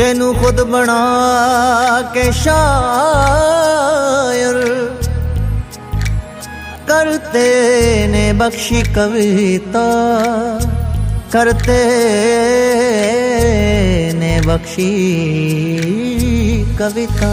ਜਿਹਨੂੰ ਖੁਦ ਬਣਾ ਕੇ ਸ਼ਾਇਰ ਕਰਤੇ ਨੇ ਬਖਸ਼ੀ ਕਵਿਤਾ ਕਰਤੇ ਨੇ ਬਖਸ਼ੀ ਕਵਿਤਾ।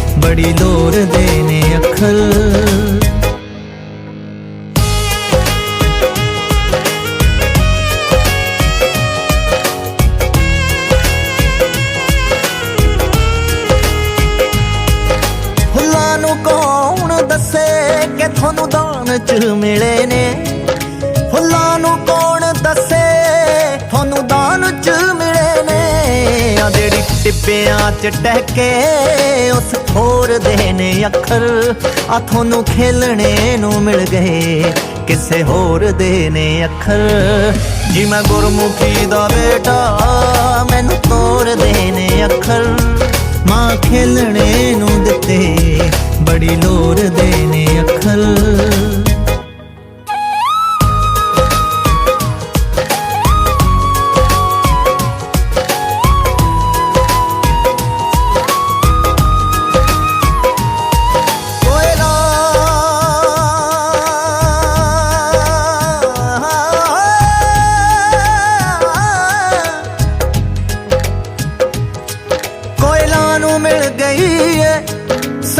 ਬੜੀ ਲੋਰ ਦੇ ਨੇ ਅੱਖਰ। ਫੁੱਲਾਂ ਨੂੰ ਕੌਣ ਦੱਸੇ ਕਿ ਤੁਹਾਨੂੰ ਦਾਨ ਚ ਮਿਲੇ ਨੇ? ਫੁੱਲਾਂ ਨੂੰ ਕੌਣ ਪਿਆਂ ਟਿੱਬਿਆਂ ਚ ਟਹਿਕੇ ਉਸ ਥੋਰ ਦੇ ਨੇ ਅੱਖਰ। ਆ ਤੁਹਾਨੂੰ ਖੇਲਣੇ ਨੂੰ ਮਿਲ ਗਏ ਕਿਸੇ ਹੋਰ ਦੇ ਨੇ ਅੱਖਰ। ਜੀ ਮੈਂ ਗੁਰਮੁਖੀ ਦਾ ਬੇਟਾ, ਮੈਨੂੰ ਤੋਰ ਦੇ ਨੇ ਅੱਖਰ। ਮਾਂ ਖੇਲਣੇ ਨੂੰ ਦਿੱਤੇ ਬੜੀ ਲੋਰ ਦੇ ਨੇ ਅੱਖਰ।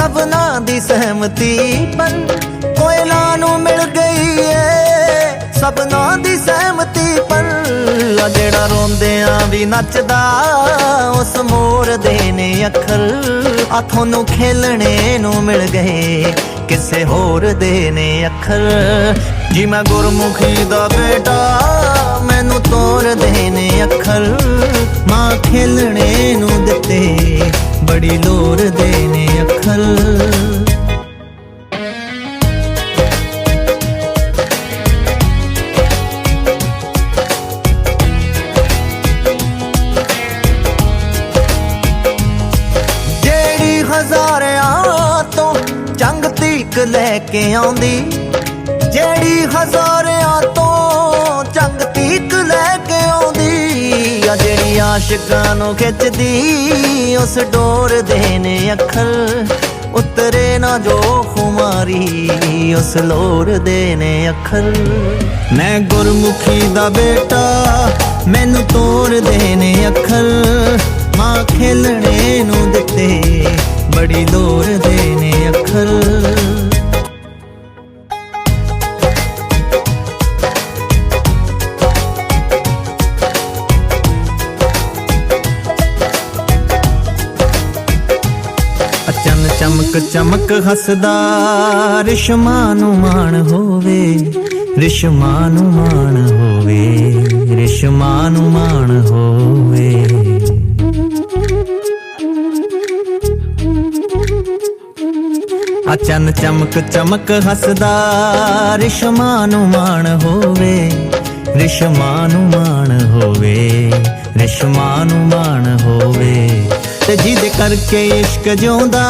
ਸਭਨਾ ਦੀ ਸਹਿਮਤੀ ਪਰ ਕੋਇਲਾ ਨੂੰ ਮਿਲ ਗਈ ਏ। ਸਭਨਾ ਦੀ ਸਹਿਮਤੀ ਪਰ ਜਿਹੜਾ ਰੋਂਦਿਆਂ ਵੀ ਨੱਚਦਾ, ਉਸ ਮੋਰ ਦੇ ਨੇ ਅੱਖਰ। ਆ ਤੁਹਾਨੂੰ ਖੇਲਣੇ ਨੂੰ ਮਿਲ ਗਏ, ਕਿਸੇ ਹੋਰ ਦੇ ਨੇ ਅੱਖਰ। ਜੀ ਮੈਂ ਗੁਰਮੁਖੀ ਦਾ ਬੇਟਾ, ਮੈਨੂੰ ਤੋਰ ਦੇ ਨੇ ਅੱਖਰ। ਮਾਂ ਖੇਲਣੇ ਨੂੰ ਦਿੱਤੇ, ਬੜੀ ਲੋਰ ਦੇ ਹਜ਼ਾਰਿਆਂ ਤੋਂ ਜੰਗ ਤੀਕ ਲੈ ਕੇ ਆਉਂਦੀ। ਜਿਹੜੀ ਹਜ਼ਾਰਿਆਂ ਤੋਂ ਜੰਗ ਤੀਕ ਲੈ ਕੇ ਆਉਂਦੀ ਆ, ਜਿਹੜੀ ਆਸ਼ਿਕਾਂ ਨੂੰ ਖਿੱਚਦੀ, ਉਸ ਡੋਰ ਦੇ ਨੇ ਅੱਖਰ ਉਤਰੇ ਨਾ ਜੋ ਖੁਮਾਰੀ, ਉਸ ਲੋਰ ਦੇ ਨੇ ਅੱਖਰ। ਮੈਂ ਗੁਰਮੁਖੀ ਦਾ ਬੇਟਾ, ਮੈਨੂੰ ਤੋਰ ਦੇ ਨੇ ਅੱਖਰ। ਖੇਲਣੇ ਨੂੰ ਦਿੱਤੇ, ਬੜੀ ਲੋਰ ਦੇ ਨੇ ਅੱਖਰ। ਅਚਨ ਚਮਕ ਚਮਕ ਹੱਸਦਾ, ਰਿਸ਼ਮਾ ਨੂੰ ਮਾਣ ਹੋਵੇ, ਰਿਸ਼ਮਾ ਨੂੰ ਮਾਣ ਹੋਵੇ, ਰਿਸ਼ਮਾ ਨੂੰ ਮਾਣ ਹੋਵੇ। ਅਚਨ ਚਮਕ ਚਮਕ ਹੱਸਦਾ, ਰਿਸ਼ਮਾ ਨੂੰ ਮਾਣ ਹੋਵੇ, ਰਿਸ਼ਮਾ ਨੂੰ ਮਾਣ ਹੋਵੇ, ਰਿਸ਼ਮਾ ਨੂੰ ਮਾਣ ਹੋਵੇ। ਤੇ ਜਿਹਦੇ ਕਰਕੇ ਇਸ਼ਕ ਜਿਉਂਦਾ